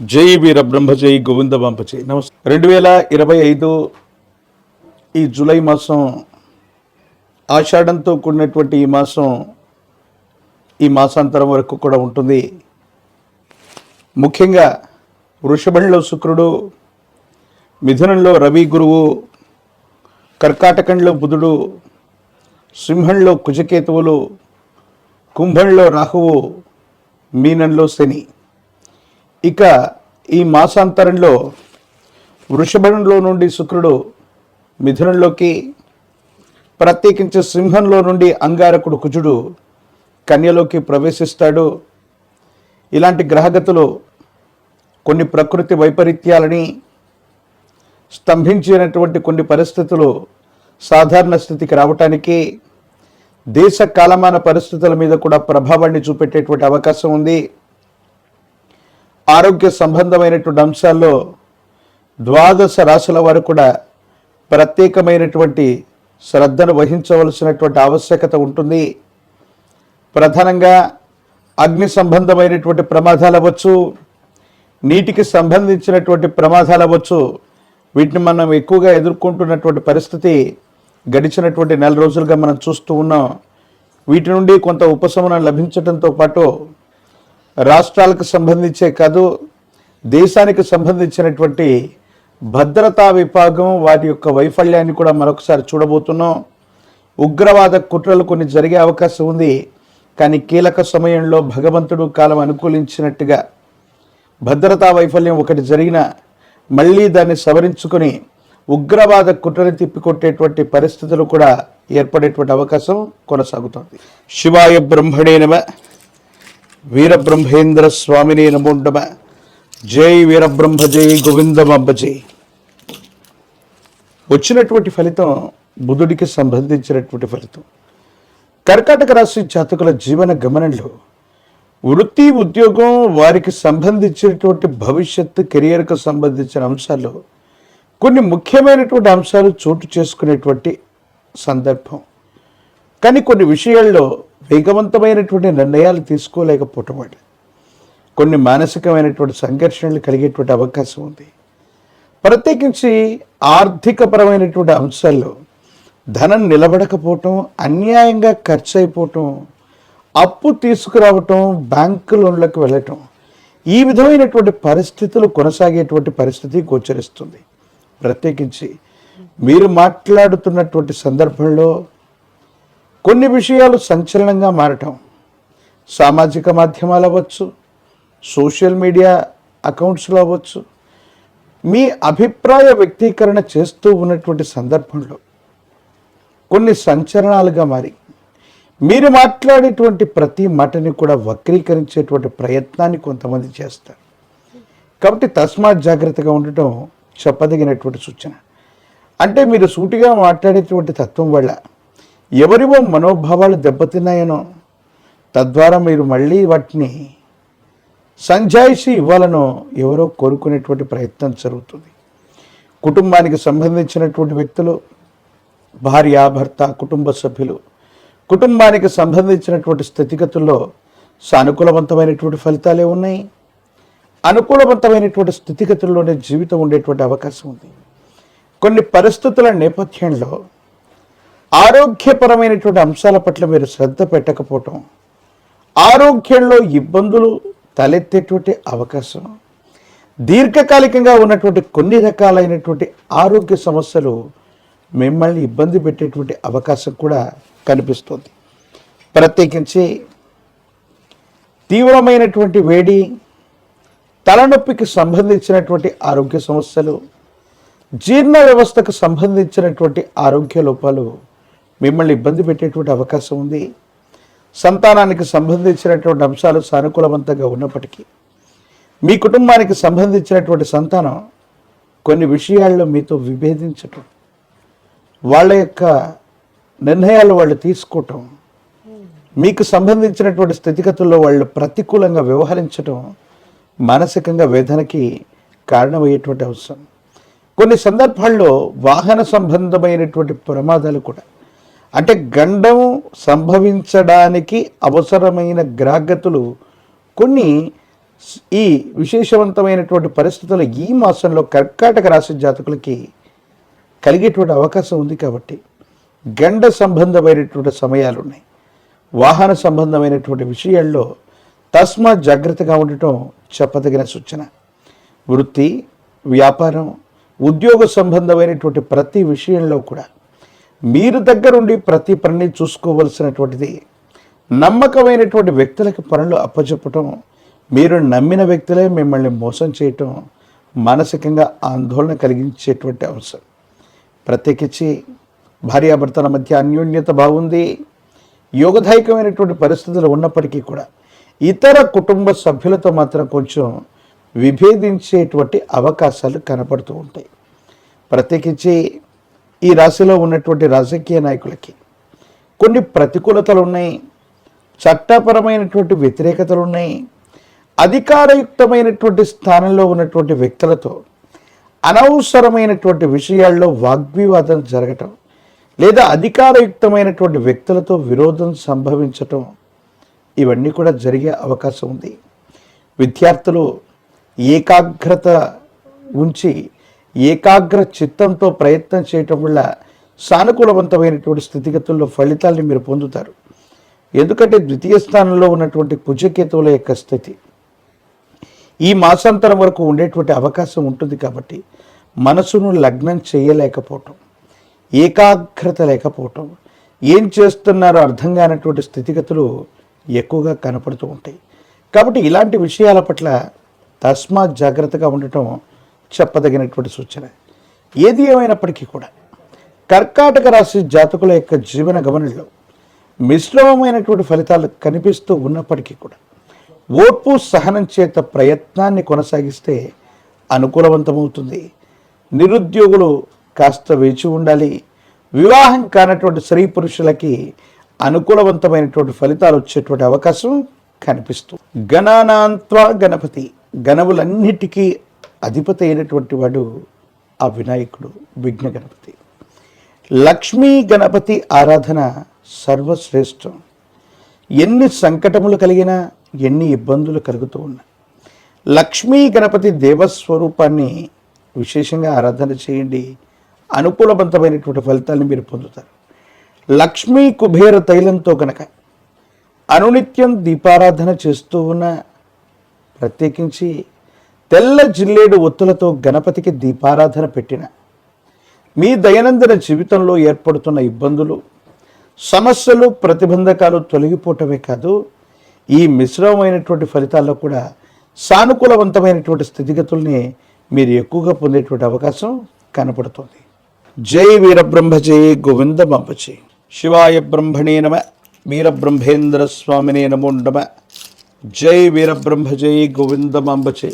జై వీర బ్రహ్మ గోవింద బంప నమస్తే రెండు వేల ఇరవై ఐదు ఈ జూలై మాసం ఆషాఢంతో కూడినటువంటి ఈ మాసం ఈ మాసాంతరం వరకు కూడా ఉంటుంది. ముఖ్యంగా వృషభంలో శుక్రుడు మిథునంలో రవి గురువు కర్కాటకంలో బుధుడు సింహంలో కుజకేతువులు కుంభంలో రాహువు మీనంలో శని. ఇక ఈ మాసాంతరంలో వృషభంలో నుండి శుక్రుడు మిథునంలోకి ప్రత్యేకించి సింహంలో నుండి అంగారకుడు కుజుడు కన్యలోకి ప్రవేశిస్తాడు. ఇలాంటి గ్రహగతులు కొన్ని ప్రకృతి వైపరీత్యాలని స్తంభించినటువంటి కొన్ని పరిస్థితులు సాధారణ స్థితికి రావటానికి దేశ కాలమాన పరిస్థితుల మీద కూడా ప్రభావాన్ని చూపెట్టేటువంటి అవకాశం ఉంది. ఆరోగ్య సంబంధమైనటువంటి అంశాల్లో ద్వాదశ రాశుల వారు కూడా ప్రత్యేకమైనటువంటి శ్రద్ధను వహించవలసినటువంటి ఆవశ్యకత ఉంటుంది. ప్రధానంగా అగ్ని సంబంధమైనటువంటి ప్రమాదాలు అవ్వచ్చు నీటికి సంబంధించినటువంటి ప్రమాదాలు అవ్వచ్చు వీటిని మనం ఎక్కువగా ఎదుర్కొంటున్నటువంటి పరిస్థితి గడిచినటువంటి నెల రోజులుగా మనం చూస్తూ ఉన్నాం. వీటి నుండి కొంత ఉపశమనం లభించడంతో పాటు రాష్ట్రాలకు సంబంధించే కాదు దేశానికి సంబంధించినటువంటి భద్రతా విభాగం వాటి యొక్క వైఫల్యాన్ని కూడా మరొకసారి చూడబోతున్నాం. ఉగ్రవాద కుట్రలు కొన్ని జరిగే అవకాశం ఉంది కానీ కీలక సమయంలో భగవంతుడు కాలం అనుకూలించినట్టుగా భద్రతా వైఫల్యం ఒకటి జరిగిన మళ్ళీ దాన్ని సవరించుకొని ఉగ్రవాద కుట్రని తిప్పికొట్టేటువంటి పరిస్థితులు కూడా ఏర్పడేటువంటి అవకాశం కొనసాగుతోంది. శివాయ బ్రహ్మణే నమ. వీరబ్రహ్మేంద్ర స్వామిని నమోండమ జై వీరబ్రహ్మ జై గోవిందమంబ జై వచ్చినటువంటి ఫలితం బుధుడికి సంబంధించినటువంటి ఫలితం. కర్కాటక రాశి జాతకుల జీవన గమనంలో వృత్తి ఉద్యోగం వారికి సంబంధించినటువంటి భవిష్యత్తు కెరియర్కు సంబంధించిన అంశాల్లో కొన్ని ముఖ్యమైనటువంటి అంశాలు చోటు చేసుకునేటువంటి సందర్భం. కానీ కొన్ని విషయాల్లో వేగవంతమైనటువంటి నిర్ణయాలు తీసుకోలేకపోవటం వల్ల కొన్ని మానసికమైనటువంటి సంఘర్షణలు కలిగేటువంటి అవకాశం ఉంది. ప్రత్యేకించి ఆర్థికపరమైనటువంటి అంశాల్లో ధనం నిలబడకపోవటం అన్యాయంగా ఖర్చు అయిపోవటం అప్పు తీసుకురావటం బ్యాంకు లోన్లకు వెళ్ళటం ఈ విధమైనటువంటి పరిస్థితులు కొనసాగేటువంటి పరిస్థితి గోచరిస్తుంది. ప్రత్యేకించి మీరు మాట్లాడుతున్నటువంటి సందర్భంలో కొన్ని విషయాలు సంచలనంగా మారటం. సామాజిక మాధ్యమాలు అవ్వచ్చు సోషల్ మీడియా అకౌంట్స్లో అవ్వచ్చు. మీ అభిప్రాయ వ్యక్తీకరణ చేస్తూ ఉన్నటువంటి సందర్భంలో కొన్ని సంచలనాలుగా మారి మీరు మాట్లాడేటువంటి ప్రతి మాటని కూడా వక్రీకరించేటువంటి ప్రయత్నాన్ని కొంతమంది చేస్తారు. కాబట్టి తస్మాత్ జాగ్రత్తగా ఉండటం చెప్పదగినటువంటి సూచన. అంటే మీరు సూటిగా మాట్లాడేటువంటి తత్వం వల్ల ఎవరివో మనోభావాలు దెబ్బతిన్నాయనో తద్వారా మీరు మళ్ళీ వాటిని సంజాయిషి ఇవ్వాలనో ఎవరో కోరుకునేటువంటి ప్రయత్నం జరుగుతుంది. కుటుంబానికి సంబంధించినటువంటి వ్యక్తులు భార్య భర్త కుటుంబ సభ్యులు కుటుంబానికి సంబంధించినటువంటి స్థితిగతుల్లో సానుకూలవంతమైనటువంటి ఫలితాలే ఉన్నాయి. అనుకూలవంతమైనటువంటి స్థితిగతుల్లోనే జీవితం ఉండేటువంటి అవకాశం ఉంది. కొన్ని పరిస్థితుల నేపథ్యంలో ఆరోగ్యపరమైనటువంటి అంశాల పట్ల మీరు శ్రద్ధ పెట్టకపోవటం ఆరోగ్యంలో ఇబ్బందులు తలెత్తేటువంటి అవకాశం దీర్ఘకాలికంగా ఉన్నటువంటి కొన్ని రకాలైనటువంటి ఆరోగ్య సమస్యలు మిమ్మల్ని ఇబ్బంది పెట్టేటువంటి అవకాశం కూడా కనిపిస్తుంది. ప్రత్యేకించి తీవ్రమైనటువంటి వేడి తలనొప్పికి సంబంధించినటువంటి ఆరోగ్య సమస్యలు జీర్ణ వ్యవస్థకు సంబంధించినటువంటి ఆరోగ్య లోపాలు మిమ్మల్ని ఇబ్బంది పెట్టేటువంటి అవకాశం ఉంది. సంతానానికి సంబంధించినటువంటి అంశాలు సానుకూలవంతంగా ఉన్నప్పటికీ మీ కుటుంబానికి సంబంధించినటువంటి సంతానం కొన్ని విషయాల్లో మీతో విభేదించటం వాళ్ళ యొక్క నిర్ణయాలు వాళ్ళు తీసుకోవటం మీకు సంబంధించినటువంటి స్థితిగతుల్లో వాళ్ళు ప్రతికూలంగా వ్యవహరించడం మానసికంగా వేదనకి కారణమయ్యేటువంటి అవసరం. కొన్ని సందర్భాల్లో వాహన సంబంధమైనటువంటి ప్రమాదాలు కూడా అంటే గండం సంభవించడానికి అవసరమైన గ్రాగతులు కొన్ని ఈ విశేషవంతమైనటువంటి పరిస్థితులు ఈ మాసంలో కర్కాటక రాశి జాతకులకి కలిగేటువంటి అవకాశం ఉంది కాబట్టి గండ సంబంధమైనటువంటి సమయాలు ఉన్నాయి. వాహన సంబంధమైనటువంటి విషయాల్లో తస్మా జాగ్రత్తగా ఉండటం చెప్పదగిన సూచన. వృత్తి వ్యాపారం ఉద్యోగ సంబంధమైనటువంటి ప్రతి విషయంలో కూడా మీరు దగ్గరుండి ప్రతి పనిని చూసుకోవలసినటువంటిది నమ్మకమైనటువంటి వ్యక్తులకు పనులు అప్పచెప్పటం మీరు నమ్మిన వ్యక్తులే మిమ్మల్ని మోసం చేయటం మానసికంగా ఆందోళన కలిగించేటువంటి అవసరం ప్రత్యేకించి భార్యాభర్తల మధ్య అన్యోన్యత బాగుంది. యోగదాయకమైనటువంటి పరిస్థితులు ఉన్నప్పటికీ కూడా ఇతర కుటుంబ సభ్యులతో మాత్రం కొంచెం విభేదించేటువంటి అవకాశాలు కనపడుతూ ఉంటాయి. ప్రత్యేకించి ఈ రాశిలో ఉన్నటువంటి రాజకీయ నాయకులకి కొన్ని ప్రతికూలతలు ఉన్నాయి చట్టపరమైనటువంటి వ్యతిరేకతలు ఉన్నాయి అధికారయుక్తమైనటువంటి స్థానంలో ఉన్నటువంటి వ్యక్తులతో అనవసరమైనటువంటి విషయాల్లో వాగ్వివాదం జరగటం లేదా అధికారయుక్తమైనటువంటి వ్యక్తులతో విరోధం సంభవించటం ఇవన్నీ కూడా జరిగే అవకాశం ఉంది. విద్యార్థులు ఏకాగ్రత ఉంచి ఏకాగ్ర చిత్తంతో ప్రయత్నం చేయటం వల్ల సానుకూలవంతమైనటువంటి స్థితిగతుల్లో ఫలితాల్ని మీరు పొందుతారు. ఎందుకంటే ద్వితీయ స్థానంలో ఉన్నటువంటి కుజకేతువుల యొక్క స్థితి ఈ మాసాంతరం వరకు ఉండేటువంటి అవకాశం ఉంటుంది కాబట్టి మనసును లగ్నం చేయలేకపోవటం ఏకాగ్రత లేకపోవటం ఏం చేస్తున్నారో అర్థం కానటువంటి స్థితిగతులు ఎక్కువగా కనపడుతూ ఉంటాయి. కాబట్టి ఇలాంటి విషయాల పట్ల తస్మాత్ జాగ్రత్తగా ఉండటం చెప్పదగినటువంటి సూచన. ఏది ఏమైనప్పటికీ కూడా కర్కాటక రాశి జాతకుల యొక్క జీవన గమనంలో మిశ్రమమైనటువంటి ఫలితాలు కనిపిస్తూ ఉన్నప్పటికీ కూడా ఓర్పు సహనం చేత ప్రయత్నాన్ని కొనసాగిస్తే అనుకూలవంతమవుతుంది. నిరుద్యోగులు కాస్త వేచి ఉండాలి. వివాహం కానటువంటి స్త్రీ పురుషులకి అనుకూలవంతమైనటువంటి ఫలితాలు వచ్చేటువంటి అవకాశం కనిపిస్తుంది గణానాంత్వ గణపతి గణములన్నిటికీ అధిపతి అయినటువంటి వాడు ఆ వినాయకుడు విఘ్న గణపతి. లక్ష్మీ గణపతి ఆరాధన సర్వశ్రేష్టం. ఎన్ని సంకటములు కలిగినా ఎన్ని ఇబ్బందులు కలుగుతూ ఉన్నా లక్ష్మీ గణపతి దేవస్వరూపాన్ని విశేషంగా ఆరాధన చేయండి. అనుకూలవంతమైనటువంటి ఫలితాలను మీరు పొందుతారు. లక్ష్మీ కుబేర తైలంతో గనక అనునిత్యం దీపారాధన చేస్తూ ఉన్న ప్రత్యేకించి తెల్ల జిల్లేడు ఒత్తులతో గణపతికి దీపారాధన పెట్టిన మీ దైనందిన జీవితంలో ఏర్పడుతున్న ఇబ్బందులు సమస్యలు ప్రతిబంధకాలు తొలగిపోవటమే కాదు ఈ మిశ్రమమైనటువంటి ఫలితాల్లో కూడా సానుకూలవంతమైనటువంటి స్థితిగతుల్ని మీరు ఎక్కువగా పొందేటువంటి అవకాశం కనపడుతుంది. జై వీరబ్రహ్మ జై గోవింద మంపచే శివాయ బ్రహ్మణే నమ వీరబ్రహ్మేంద్ర స్వామినే నమో నమ. జై వీరబ్రహ్మ జై గోవింద మంబచే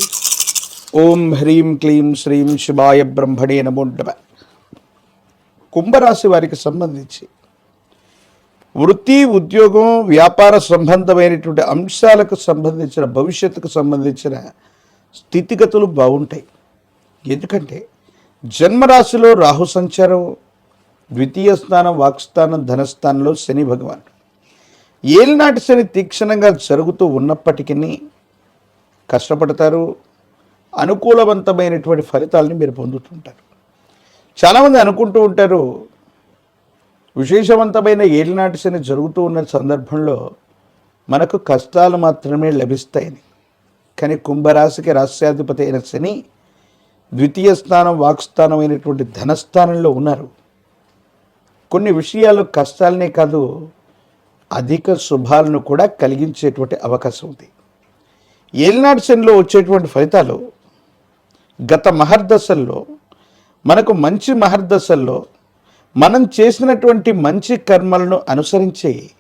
ఓం హ్రీం క్లీం శ్రీం శివాయ బ్రహ్మణే నమో కుంభరాశి వారికి సంబంధించి వృత్తి ఉద్యోగం వ్యాపార సంబంధమైనటువంటి అంశాలకు సంబంధించిన భవిష్యత్తుకు సంబంధించిన స్థితిగతులు బాగుంటాయి. ఎందుకంటే జన్మరాశిలో రాహు సంచారం ద్వితీయ స్థానం వాక్స్థానం ధనస్థానంలో శని భగవాన్. ఏలినాటి శని తీక్షణంగా జరుగుతూ ఉన్నప్పటికీ కష్టపడతారు అనుకూలవంతమైనటువంటి ఫలితాలని మీరు పొందుతుంటారు. చాలామంది అనుకుంటూ ఉంటారు విశేషవంతమైన ఏలినాటి శని జరుగుతూ ఉన్న సందర్భంలో మనకు కష్టాలు మాత్రమే లభిస్తాయని. కానీ కుంభరాశికి రాష్ట్రాధిపతి అయిన శని ద్వితీయ స్థానం వాక్స్థానం అయినటువంటి ధనస్థానంలో ఉన్నారు. కొన్ని విషయాలు కష్టాలనే కాదు అధిక శుభాలను కూడా కలిగించేటువంటి అవకాశం ఉంది. ఏలినాటి శనిలో వచ్చేటువంటి ఫలితాలు గత మహర్దశల్లో మనకు మంచి మహర్దశల్లో మనం చేసినటువంటి మంచి కర్మలను అనుసరించి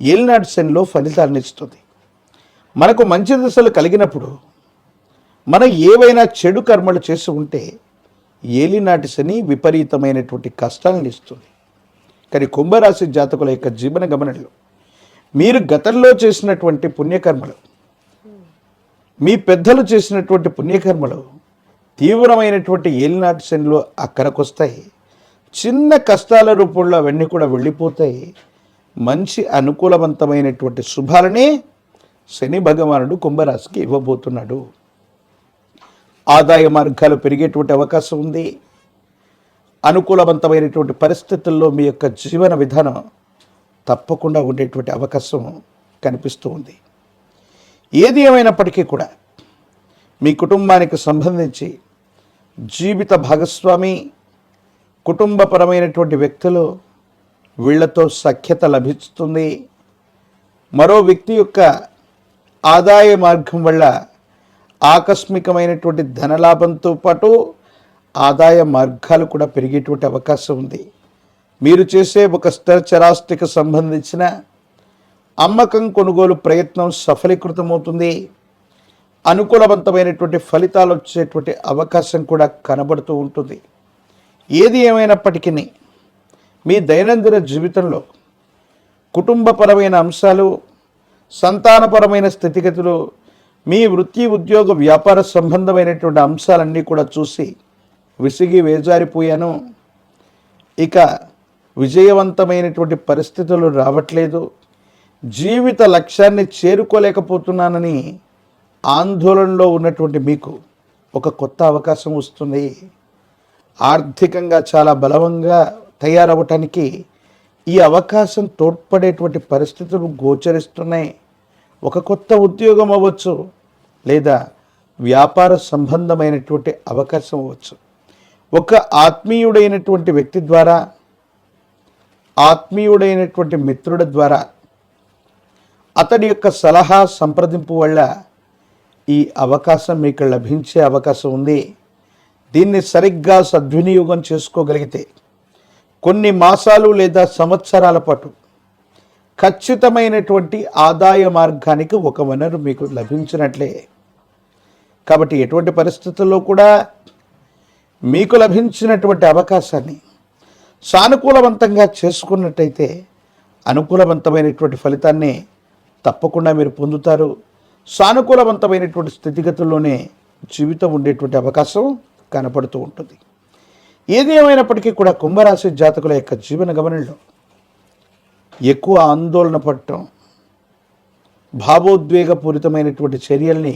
ఏలినాటి శనిలో ఫలితాలను ఇస్తుంది. మనకు మంచి దశలు కలిగినప్పుడు మనం ఏవైనా చెడు కర్మలు చేసి ఉంటే ఏలినాటి శని విపరీతమైనటువంటి కష్టాలను ఇస్తుంది. కానీ కుంభరాశి జాతకుల యొక్క జీవన గమనంలో మీరు గతంలో చేసినటువంటి పుణ్యకర్మలు మీ పెద్దలు చేసినటువంటి పుణ్యకర్మలు తీవ్రమైనటువంటి ఏలినాటి శనులు అక్కడికి వస్తాయి చిన్న కష్టాల రూపంలో అవన్నీ కూడా వెళ్ళిపోతాయి. మంచి అనుకూలవంతమైనటువంటి శుభాలని శని భగవానుడు కుంభరాశికి ఇవ్వబోతున్నాడు. ఆదాయ మార్గాలు పెరిగేటువంటి అవకాశం ఉంది. అనుకూలవంతమైనటువంటి పరిస్థితుల్లో మీ యొక్క జీవన విధానం తప్పకుండా ఉండేటువంటి అవకాశం కనిపిస్తూ ఉంది. ఏది ఏమైనప్పటికీ కూడా మీ కుటుంబానికి సంబంధించి జీవిత భాగస్వామి కుటుంబపరమైనటువంటి వ్యక్తులు వీళ్ళతో సఖ్యత లభిస్తుంది. మరో వ్యక్తి యొక్క ఆదాయ మార్గం వల్ల ఆకస్మికమైనటువంటి ధనలాభంతో పాటు ఆదాయ మార్గాలు కూడా పెరిగేటువంటి అవకాశం ఉంది. మీరు చేసే ఒక స్థిరచరాస్తికి సంబంధించిన అమ్మకం కొనుగోలు ప్రయత్నం సఫలీకృతమవుతుంది. అనుకూలవంతమైనటువంటి ఫలితాలు వచ్చేటువంటి అవకాశం కూడా కనబడుతూ ఉంటుంది. ఏది ఏమైనప్పటికీ మీ దైనందిన జీవితంలో కుటుంబపరమైన అంశాలు సంతానపరమైన స్థితిగతులు మీ వృత్తి ఉద్యోగ వ్యాపార సంబంధమైనటువంటి అంశాలన్నీ కూడా చూసి విసిగి వేజారిపోయాను. ఇక విజయవంతమైనటువంటి పరిస్థితులు రావట్లేదు. జీవిత లక్ష్యాన్ని చేరుకోలేకపోతున్నానని ఆందోళనలో ఉన్నటువంటి మీకు ఒక కొత్త అవకాశం వస్తుంది. ఆర్థికంగా చాలా బలవంగా తయారవటానికి ఈ అవకాశం తోడ్పడేటువంటి పరిస్థితులు గోచరిస్తున్నాయి. ఒక కొత్త ఉద్యోగం అవ్వచ్చు లేదా వ్యాపార సంబంధమైనటువంటి అవకాశం అవ్వచ్చు. ఒక ఆత్మీయుడైనటువంటి వ్యక్తి ద్వారా ఆత్మీయుడైనటువంటి మిత్రుడి ద్వారా అతడి యొక్క సలహా సంప్రదింపు వల్ల ఈ అవకాశం మీకు లభించే అవకాశం ఉంది. దీన్ని సరిగ్గా సద్వినియోగం చేసుకోగలిగితే కొన్ని మాసాలు లేదా సంవత్సరాల పాటు ఖచ్చితమైనటువంటి ఆదాయ మార్గానికి ఒక వనరు మీకు లభించినట్లే. కాబట్టి ఎటువంటి పరిస్థితుల్లో కూడా మీకు లభించినటువంటి అవకాశాన్ని సానుకూలవంతంగా చేసుకున్నట్టయితే అనుకూలవంతమైనటువంటి ఫలితాన్ని తప్పకుండా మీరు పొందుతారు. సానుకూలవంతమైనటువంటి స్థితిగతుల్లోనే జీవితం ఉండేటువంటి అవకాశం కనపడుతూ ఉంటుంది. ఏది ఏమైనప్పటికీ కూడా కుంభరాశి జాతకుల యొక్క జీవన గమనంలో ఎక్కువ ఆందోళన పడటం భావోద్వేగపూరితమైనటువంటి చర్యల్ని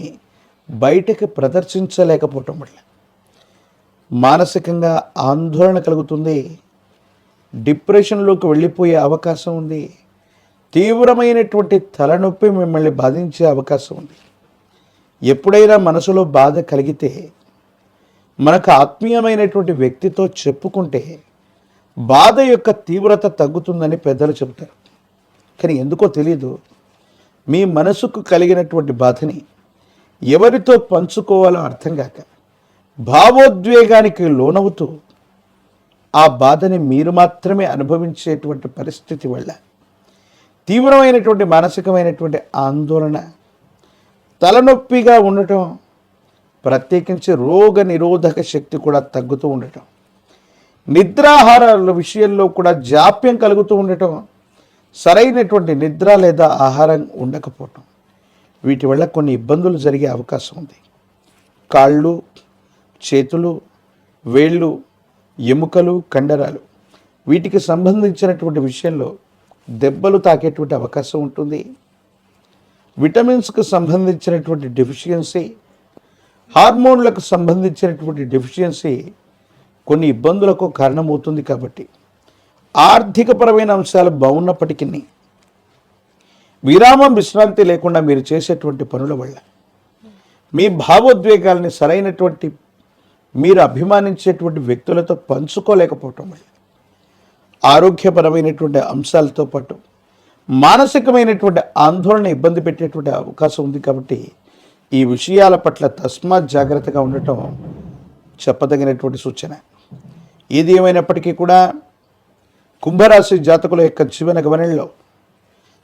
బయటకి ప్రదర్శించలేకపోవటం వల్ల మానసికంగా ఆందోళన కలుగుతుంది డిప్రెషన్లోకి వెళ్ళిపోయే అవకాశం ఉంది తీవ్రమైనటువంటి తలనొప్పి మిమ్మల్ని బాధించే అవకాశం ఉంది. ఎప్పుడైనా మనసులో బాధ కలిగితే మనకు ఆత్మీయమైనటువంటి వ్యక్తితో చెప్పుకుంటే బాధ యొక్క తీవ్రత తగ్గుతుందని పెద్దలు చెబుతారు. కానీ ఎందుకో తెలియదు మీ మనసుకు కలిగినటువంటి బాధని ఎవరితో పంచుకోవాలో అర్థం కాక భావోద్వేగానికి లోనవుతూ ఆ బాధని మీరు మాత్రమే అనుభవించేటువంటి పరిస్థితి వల్ల తీవ్రమైనటువంటి మానసికమైనటువంటి ఆందోళన తలనొప్పిగా ఉండటం ప్రత్యేకించి రోగ నిరోధక శక్తి కూడా తగ్గుతూ ఉండటం నిద్రాహారాల విషయంలో కూడా జాప్యం కలుగుతూ ఉండటం సరైనటువంటి నిద్ర లేదా ఆహారం ఉండకపోవటం వీటి వల్ల కొన్ని ఇబ్బందులు జరిగే అవకాశం ఉంది. కాళ్ళు చేతులు వేళ్ళు ఎముకలు కండరాలు వీటికి సంబంధించినటువంటి విషయంలో దెబ్బలు తాకేటువంటి అవకాశం ఉంటుంది. విటమిన్స్కు సంబంధించినటువంటి డెఫిషియన్సీ హార్మోన్లకు సంబంధించినటువంటి డెఫిషియన్సీ కొన్ని ఇబ్బందులకు కారణమవుతుంది కాబట్టి ఆర్థికపరమైన అంశాలు బాగున్నప్పటికీ విరామం విశ్రాంతి లేకుండా మీరు చేసేటువంటి పనుల వల్ల మీ భావోద్వేగాల్ని సరైనటువంటి మీరు అభిమానించేటువంటి వ్యక్తులతో పంచుకోలేకపోవటం వల్ల ఆరోగ్యపరమైనటువంటి అంశాలతో పాటు మానసికమైనటువంటి ఆందోళన ఇబ్బంది పెట్టేటువంటి అవకాశం ఉంది కాబట్టి ఈ విషయాల పట్ల తస్మాత్ జాగ్రత్తగా ఉండటం చెప్పదగినటువంటి సూచన. ఏది ఏమైనప్పటికీ కూడా కుంభరాశి జాతకుల యొక్క జీవన గమనంలో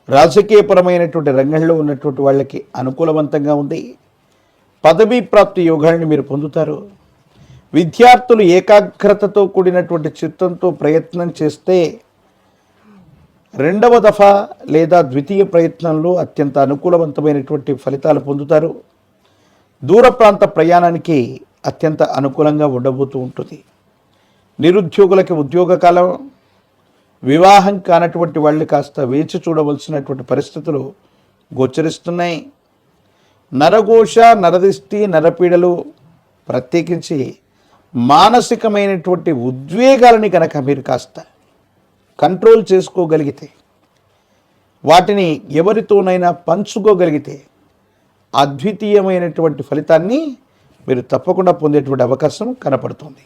రాజకీయపరమైనటువంటి రంగంలో ఉన్నటువంటి వాళ్ళకి అనుకూలవంతంగా ఉంది. పదవీ ప్రాప్తి యోగాన్ని మీరు పొందుతారు. విద్యార్థులు ఏకాగ్రతతో కూడినటువంటి చిత్తంతో ప్రయత్నం చేస్తే రెండవ దఫా లేదా ద్వితీయ ప్రయత్నంలో అత్యంత అనుకూలవంతమైనటువంటి ఫలితాలు పొందుతారు. దూర ప్రాంత ప్రయాణానికి అత్యంత అనుకూలంగా ఉండబోతూ ఉంటుంది. నిరుద్యోగులకి ఉద్యోగ కాలం వివాహం కానటువంటి వాళ్ళు కాస్త వేచి చూడవలసినటువంటి పరిస్థితులు గోచరిస్తున్నాయి. నరఘోష నరదిష్టి నరపీడలు ప్రత్యేకించి మానసికమైనటువంటి ఉద్వేగాలని కనుక మీరు కాస్త కంట్రోల్ చేసుకోగలిగితే వాటిని ఎవరితోనైనా పంచుకోగలిగితే అద్వితీయమైనటువంటి ఫలితాన్ని మీరు తప్పకుండా పొందేటువంటి అవకాశం కనపడుతుంది.